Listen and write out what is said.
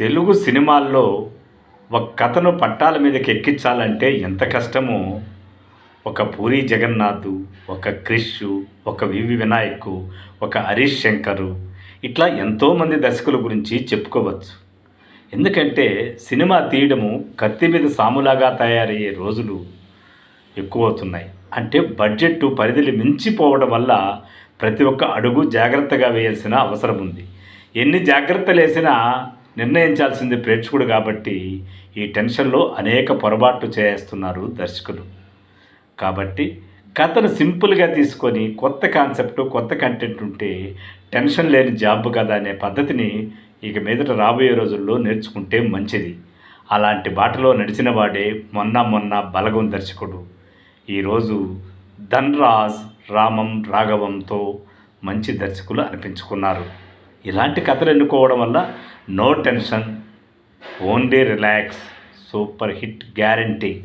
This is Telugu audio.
తెలుగు సినిమాల్లో ఒక కథను పట్టాల మీదకి ఎక్కించాలంటే ఎంత కష్టమో. ఒక పూరి జగన్నాథ్ ఒక క్రిష్ ఒక వివి వినాయక్ ఒక హరీష్ శంకరు ఇట్లా ఎంతోమంది దర్శకుల గురించి చెప్పుకోవచ్చు. ఎందుకంటే సినిమా తీయడము కత్తి మీద సాములాగా తయారయ్యే రోజులు ఎక్కువ అవుతున్నాయి అంటే బడ్జెట్ పరిధిని మించిపోవడం వల్ల ప్రతి ఒక్క అడుగు జాగ్రత్తగా వేయాల్సిన అవసరం ఉంది. ఎన్ని జాగ్రత్తలు వేసినా నిర్ణయించాల్సింది ప్రేక్షకుడు కాబట్టి ఈ టెన్షన్లో అనేక పొరపాట్లు చేస్తున్నారు దర్శకులు. కాబట్టి కథను సింపుల్గా తీసుకొని కొత్త కాన్సెప్ట్ కొత్త కంటెంట్ ఉంటే టెన్షన్ లేని జాబ్ కదా అనే పద్ధతిని ఇక మీదట రాబోయే రోజుల్లో నేర్చుకుంటే మంచిది. అలాంటి బాటలో నడిచిన వాడే మొన్న మొన్న బలగం దర్శకుడు. ఈరోజు ధన్రాజ్ రామం రాఘవంతో మంచి దర్శకులు అనిపించుకున్నారు. ఇలాంటి కథలు ఎన్నుకోవడం వల్ల no tension only relax super hit guarantee.